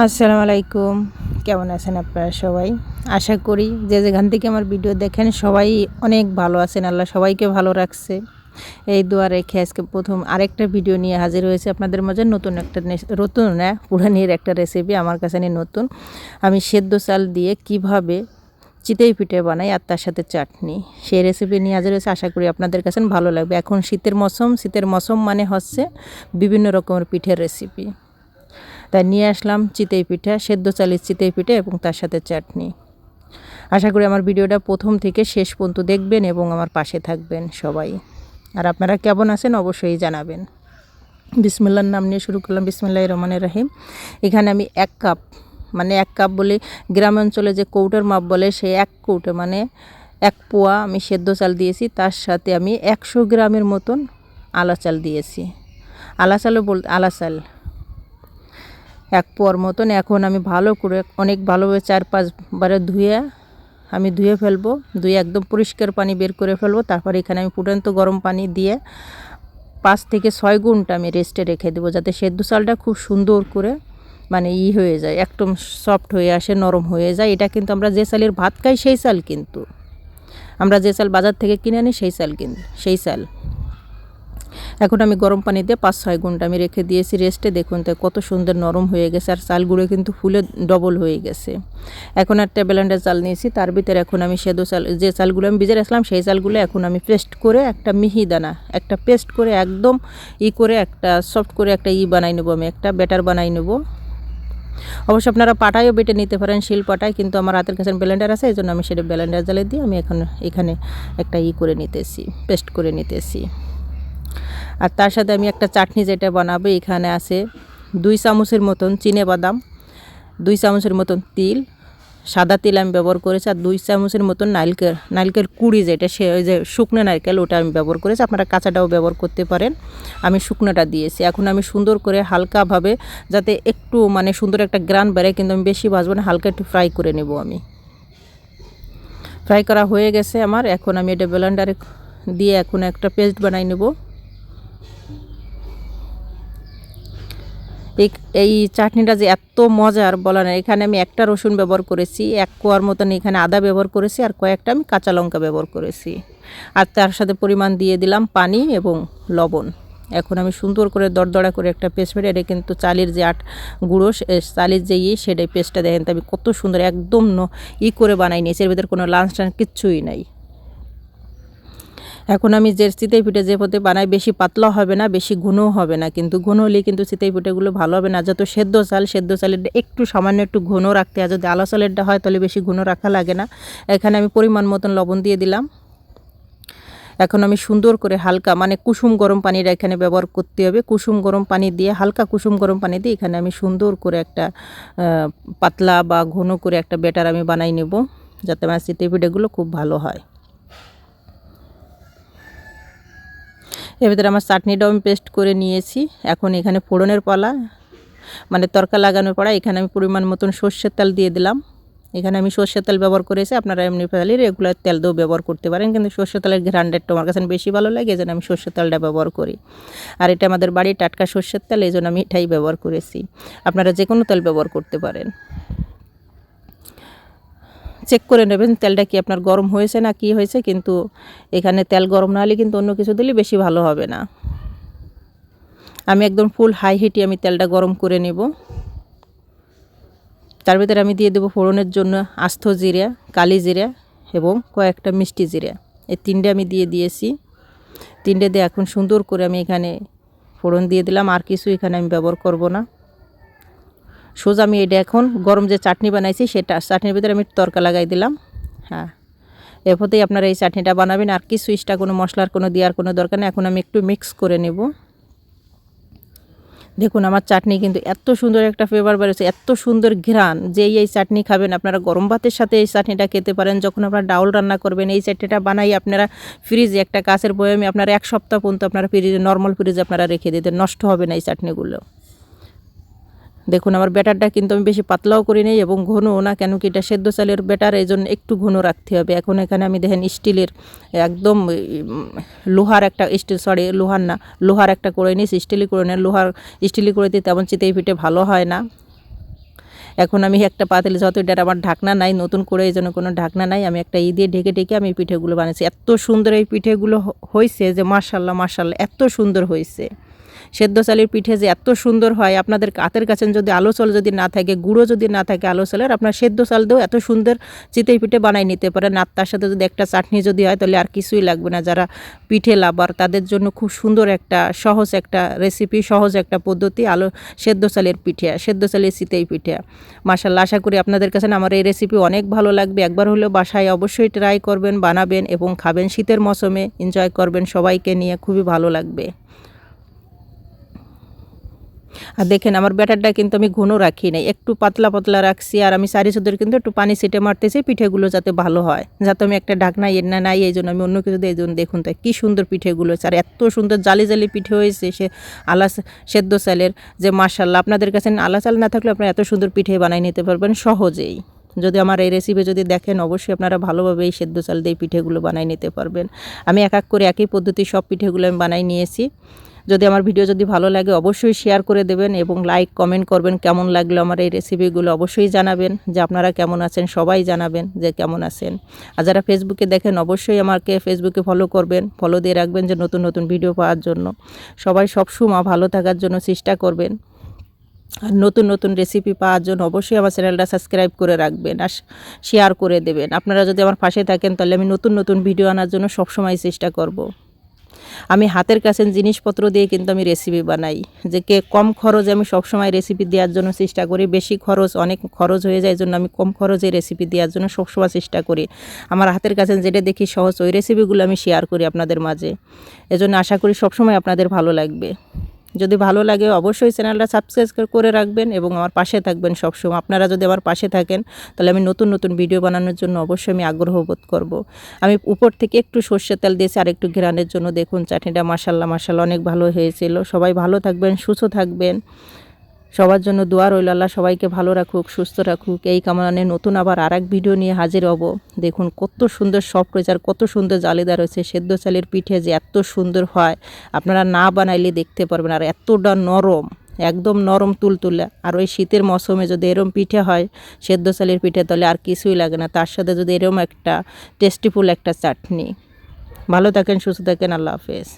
আসসালামু আলাইকুম কেমন আছেন আপনারা সবাই? আশা করি যে যেখান থেকে আমার ভিডিও দেখেন সবাই অনেক ভালো আছেন। আল্লাহ সবাইকে ভালো রাখছে। এই দোয়া রেখে আজকে প্রথম আরেকটা ভিডিও নিয়ে হাজির হয়েছে আপনাদের মাঝে। নতুন একটা নতুন না, পুরানির একটা রেসিপি আমার কাছে নিয়ে নতুন। আমি সেদ্ধ চাল দিয়ে কীভাবে চিতেই পিঠে বানাই আর তার সাথে চাটনি, সেই রেসিপি নিয়ে হাজির হয়েছে। আশা করি আপনাদের কাছে ভালো লাগবে। এখন শীতের মৌসুম শীতের মৌসুম মানে হচ্ছে বিভিন্ন রকমের পিঠের রেসিপি তাই নিয়ে আসলাম চিতই পিঠা, সেদ্ধ চালের চিতই পিঠা এবং তার সাথে চাটনি। আশা করি আমার ভিডিওটা প্রথম থেকে শেষ পর্যন্ত দেখবেন এবং আমার পাশে থাকবেন সবাই। আর আপনারা কেমন আছেন অবশ্যই জানাবেন। বিসমুল্লার নাম নিয়ে শুরু করলাম বিসমুল্লাহ রহমানের রাহিম। এখানে আমি এক কাপ মানে এক কাপ বলে গ্রাম অঞ্চলে যে কৌটোর মাপ বলে সেই এক কৌটো মানে এক পোয়া আমি সেদ্ধ চাল দিয়েছি, তার সাথে আমি একশো গ্রামের মতন আলা চাল দিয়েছি। আলা চালও বল আলা চাল এক পোয়ার মতন এখন আমি ভালো করে অনেক ভালোভাবে চার পাঁচবারে ধুয়ে আমি ধুয়ে ফেলব। ধুয়ে একদম পরিষ্কার পানি বের করে ফেলব। তারপর এখানে আমি ফুটন্ত গরম পানি দিয়ে পাঁচ থেকে ছয় ঘণ্টা আমি রেস্টে রেখে দেবো যাতে সেদ্ধ চালটা খুব সুন্দর করে মানে ই হয়ে যায়, একদম সফট হয়ে আসে, নরম হয়ে যায়। এটা কিন্তু আমরা যে চালের ভাত খাই সেই চাল কিন্তু। আমরা যে চাল বাজার থেকে কিনে আনি সেই চাল কিন্তু সেই চাল। এখন আমি গরম পানি দিয়ে পাঁচ ছয় ঘণ্টা আমি রেখে দিয়েছি রেস্টে। দেখুন তাই কত সুন্দর নরম হয়ে গেছে আর চালগুলো কিন্তু ফুলে ডবল হয়ে গেছে। এখন একটা ব্লেন্ডার চাল নিয়েছি, তার ভিতরে এখন আমি সেদো চাল, যে চালগুলো আমি ভিজে রাখলাম সেই চালগুলো এখন আমি পেস্ট করে একটা মিহি দানা, একটা পেস্ট করে একদম ই করে একটা সফট করে একটা ই বানাই নেব আমি, একটা ব্যাটার বানাই নেব। অবশ্য আপনারা পাটায়ও বেটে নিতে পারেন শিল পাটায়, কিন্তু আমার হাতের কাছে ব্লেন্ডার আছে, এই জন্য আমি সেটা ব্লেন্ডার জালে দিয়ে আমি এখন এখানে একটা ই করে নিতেছি, পেস্ট করে নিতেছি। আর তার সাথে আমি একটা চাটনি যেটা বানাবো, এখানে আছে দুই চামচের মতন চিনে বাদাম, দুই চামচের মতন তিল, সাদা তিল আমি ব্যবহার করেছি আর দুই চামচের মতন নারকেল নারকেল কুড়ি যেটা সে ওই যে শুকনো নারকেল ওটা আমি ব্যবহার করেছি, আপনারা কাঁচাটাও ব্যবহার করতে পারেন। আমি শুকনোটা দিয়েছি, এখন আমি সুন্দর করে হালকাভাবে যাতে একটু মানে সুন্দর একটা গ্রান বেড়ে, কিন্তু আমি বেশি ভাজবো না, হালকা একটু ফ্রাই করে নেব আমি। ফ্রাই করা হয়ে গেছে আমার, এখন আমি এটা ব্লেন্ডারে দিয়ে এখন একটা পেস্ট বানাই নেব। এই এই চাটনিটা যে এত মজার বলা না এখানে আমি একটা রসুন ব্যবহার করেছি, এক কোয়ার মতন এখানে আদা ব্যবহার করেছি আর কয়েকটা আমি কাঁচা লঙ্কা ব্যবহার করেছি। আর তার সাথে পরিমাণ দিয়ে দিলাম পানি এবং লবণ। এখন আমি সুন্দর করে দরদড়া করে একটা পেস্ট বেড়ে এটা কিন্তু চালের যে আট গুঁড়ো চালের যে ইয়ে সেটাই পেস্টটা দেখেন তো আমি কত সুন্দর একদম ন- ই করে বানাই নিয়েছি। এর ভিতরে কোনো লাঞ্চ টান কিচ্ছুই নাই। এখন আমি যে চিতই পিঠে যে পথে বানাই, বেশি পাতলা হবে না, বেশি ঘনও হবে না। কিন্তু ঘন হলে কিন্তু চিতই পিঠেগুলো ভালো হবে না। যত সেদ্ধ চাল, সেদ্ধ চালের একটু সামান্য একটু ঘন রাখতে হয়। যদি আলো চালেরটা হয়, তাহলে বেশি ঘন রাখা লাগে না। এখানে আমি পরিমাণ মতন লবণ দিয়ে দিলাম। এখন আমি সুন্দর করে হালকা মানে কুসুম গরম পানিটা এখানে ব্যবহার করতে হবে। কুসুম গরম পানি দিয়ে, হালকা কুসুম গরম পানি দিয়ে এখানে আমি সুন্দর করে একটা পাতলা বা ঘন করে একটা ব্যাটার আমি বানাই নেব, যাতে আমার চিতই পিঠেগুলো খুব ভালো হয়। এর ভিতরে আমার চাটনিটাও আমি পেস্ট করে নিয়েছি। এখন এখানে ফোড়নের পালা মানে তরকা লাগানোর পড়া এখানে আমি পরিমাণ মতন সর্ষের তেল দিয়ে দিলাম। এখানে আমি সর্ষের তেল ব্যবহার করেছি। আপনারা এমনি ফেলে রেগুলার তেল দিয়েও ব্যবহার করতে পারেন। কিন্তু সর্ষের তেলের গ্রান্ডেডটা আমার কাছে বেশি ভালো লাগে, এই জন্য আমি সর্ষের তেলটা ব্যবহার করি। আর এটা আমাদের বাড়ির টাটকা সর্ষের তেল, এই জন্য আমি এটাই ব্যবহার করেছি। আপনারা যে কোনো তেল ব্যবহার করতে পারেন। চেক করে নেবেন তেলটা কি আপনার গরম হয়েছে না কি হয়েছে, কিন্তু এখানে তেল গরম না হলে কিন্তু অন্য কিছু দিলে বেশি ভালো হবে না। আমি একদম ফুল হাই হিটে আমি তেলটা গরম করে নেব। তার ভিতরে আমি দিয়ে দেবো ফোড়নের জন্য আস্ত জিরা, কালি জিরা এবং কয়েকটা মিষ্টি জিরা। এই তিনটে আমি দিয়ে দিয়েছি। তিনটে দিয়ে এখন সুন্দর করে আমি এখানে ফোড়ন দিয়ে দিলাম। আর কিছু এখানে আমি ব্যবহার করব না। সোজা আমি এটা এখন গরম যে চাটনি বানাইছি সেটা, চাটনির ভিতরে আমি তরকা লাগাই দিলাম। হ্যাঁ। এরপরেই আপনারা এই চাটনিটা বানাবেন। আর কিছু এক্সট্রা কোনো মশলার কোনো দেওয়ার কোনো দরকার নেই। এখন আমি একটু মিক্স করে নেব। দেখুন, আমার চাটনি কিন্তু এত সুন্দর একটা ফ্লেভার বেরোচ্ছে, এত সুন্দর ঘ্রাণ। যেই এই চাটনি খাবেন আপনারা, গরম ভাতের সাথে এই চাটনিটা খেতে পারেন। যখন আপনারা ডাউল রান্না করবেন, এই চাটনিটা বানাই আপনারা ফ্রিজে একটা কাঁচের বয়ামে আপনারা এক সপ্তাহ পর্যন্ত আপনারা ফ্রিজে নর্মাল ফ্রিজে আপনারা রেখে দিতে নষ্ট হবে না এই চাটনিগুলো। দেখুন, আমার ব্যাটারটা কিন্তু আমি বেশি পাতলাও করি নাই এবং ঘনও না, কেন কি এটা সেদ্ধ চালের ব্যাটার, এই জন্য একটু ঘন রাখতে হবে। এখন এখানে আমি দেখেন স্টিলের একদম লোহার একটা স্টিল সরি লোহার না, লোহার একটা করে নিয়েছি স্টিলই করে নেন লোহার স্টিলই করে দিতে তেমন চিতেই পিঠে ভালো হয় না। এখন আমি একটা পাতিল যত এটার আমার ঢাকনা নাই, নতুন করে এই জন্য কোনো ঢাকনা নাই, আমি একটা ই দিয়ে ঢেকে ঢেকে আমি পিঠেগুলো বানিয়েছি এত সুন্দর এই পিঠেগুলো হয়েছে যে মার্শাল্লাহ মার্শাল্লাহ এত সুন্দর হয়েছে সেদ্ধ চালের পিঠে যে এত সুন্দর হয়, আপনাদের হাতের কাছে যদি আলো চাল যদি না থাকে, গুঁড়ো যদি না থাকে আলো চালের, আপনার সেদ্ধ চাল দিয়েও এত সুন্দর চিতই পিঠে বানাই নিতে পারেন। আর তার সাথে যদি একটা চাটনি যদি হয়, তাহলে আর কিছুই লাগবে না। যারা পিঠে লাভার, তাদের জন্য খুব সুন্দর একটা, সহজ একটা রেসিপি সহজ একটা পদ্ধতি আলো সেদ্ধ চালের পিঠে, সেদ্ধ চালের চিতই পিঠে। মাসাল্লাহ আশা করি আপনাদের কাছে আমার এই রেসিপি অনেক ভালো লাগবে। একবার হলেও বাসায় অবশ্যই ট্রাই করবেন, বানাবেন এবং খাবেন শীতের মৌসুমে। এনজয় করবেন সবাইকে নিয়ে, খুবই ভালো লাগবে। আর দেখেন, আমার ব্যাটারটা কিন্তু আমি ঘন রাখি নাই। একটু পাতলা পাতলা রাখছি আর আমি সারি সুদের কিন্তু একটু পানি ছিটে মারতেছি, পিঠেগুলো যাতে ভালো হয়। যাতে আমি একটা ঢাকনা এর না নাই এই জন্য আমি অন্য কিছু এই জন্য দেখুন তাই কী সুন্দর পিঠেগুলো হয়েছে। আর এত সুন্দর জালি জালি পিঠে হয়েছে সে আলা সেদ্ধ চালের যে মাসাল্লাহ আপনাদের কাছে আলা চাল না থাকলে আপনারা এত সুন্দর পিঠে বানাই নিতে পারবেন সহজেই। যদি আমার এই রেসিপি যদি দেখেন, অবশ্যই আপনারা ভালোভাবে এই সেদ্ধ চাল দিয়ে পিঠেগুলো বানাই নিতে পারবেন। আমি এক এক করে একই পদ্ধতি সব পিঠেগুলো আমি বানাই নিয়েছি। যদি আমার ভিডিও যদি ভালো লাগে, অবশ্যই শেয়ার করে দেবেন এবং লাইক কমেন্ট করবেন কেমন লাগল আমার এই রেসিপিগুলো অবশ্যই জানাবেন যে আপনারা কেমন আছেন, সবাই জানাবেন যে কেমন আছেন। আর যারা ফেসবুকে দেখেন, অবশ্যই আমাকে ফেসবুকে ফলো করবেন ফলো দিয়ে রাখবেন যে নতুন নতুন ভিডিও পাওয়ার জন্য। সবাই সবসময় ভালো থাকার জন্য চেষ্টা করবেন। আর নতুন নতুন রেসিপি পাওয়ার জন্য অবশ্যই আমার চ্যানেলটা সাবস্ক্রাইব করে রাখবেন আর শেয়ার করে দেবেন। আপনারা যদি আমার পাশে থাকেন, তাহলে আমি নতুন নতুন ভিডিও আনার জন্য সবসময় চেষ্টা করব। আমি হাতের কাছে জিনিসপত্র দিয়ে কিন্তু আমি রেসিপি বানাই। যে কে কম খরচে আমি সবসময় রেসিপি দেওয়ার জন্য চেষ্টা করি, বেশি খরচ, অনেক খরচ হয়ে যায় জন্য আমি কম খরচে রেসিপি দেওয়ার জন্য সবসময় চেষ্টা করি। আমার হাতের কাছে যেটা দেখি সহজ, ওই রেসিপিগুলো আমি শেয়ার করি আপনাদের মাঝে। এজন্য আশা করি সবসময় আপনাদের ভালো লাগবে। যদি ভালো লাগে অবশ্যই চ্যানেলটা সাবস্ক্রাইব করে রাখবেন এবং আমার পাশে থাকবেন সবসময়। আপনারা যদি আমার পাশে থাকেন, তাহলে আমি নতুন নতুন ভিডিও বানানোর জন্য অবশ্যই আমি আগ্রহ বোধ করব। আমি উপর থেকে একটু সর্ষে তেল দিয়েছি, আর একটু ঘেরানের জন্য দেখুন চাটনিটা মাসাল্লা মাসাল্লা অনেক ভালো হয়েছিল। সবাই ভালো থাকবেন, সুস্থ থাকবেন। সবার জন্য দোয়া রইল, আল্লাহ সবাইকে ভালো রাখুক, সুস্থ রাখুক। এই কামনানে নতুন আবার আর এক ভিডিও নিয়ে হাজির হব। দেখুন কত সুন্দর সফট রয়েছে আর কত সুন্দর জালিদার রয়েছে সেদ্ধ চালের পিঠে যে এত সুন্দর হয়, আপনারা না বানাইলে দেখতে পারবেন আর এতটা নরম, একদম নরম তুলতুলে। আর ওই শীতের মৌসুমে যদি এরম পিঠে হয়, সেদ্ধ চালের পিঠে, তাহলে আর কিছুই লাগে না। তার সাথে যদি এরম একটা টেস্টিফুল একটা চাটনি। ভালো থাকেন, সুস্থ থাকেন, আল্লাহ হাফেজ।